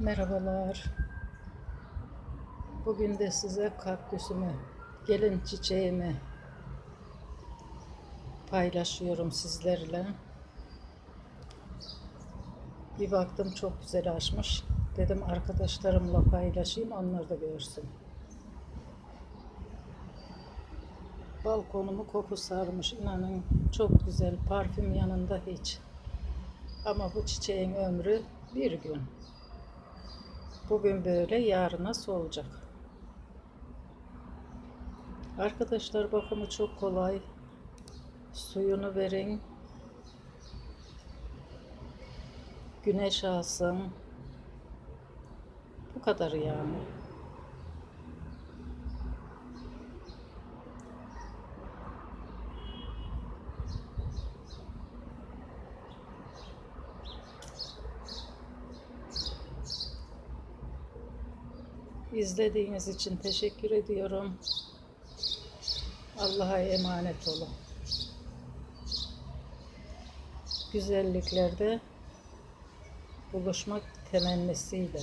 Merhabalar. Bugün de size kaktüsümü, gelin çiçeğimi paylaşıyorum sizlerle. Bir baktım çok güzel açmış. Dedim arkadaşlarımla paylaşayım onlar da görsün. Balkonumu koku sarmış inanın çok güzel parfüm yanında hiç. Ama bu çiçeğin ömrü bir gün. Bugün böyle yarın nasıl olacak? Arkadaşlar bakımı çok kolay. Suyunu verin. Güneş alsın. Bu kadar yani. İzlediğiniz için teşekkür ediyorum. Allah'a emanet olun. Güzelliklerde buluşmak temennisiyle.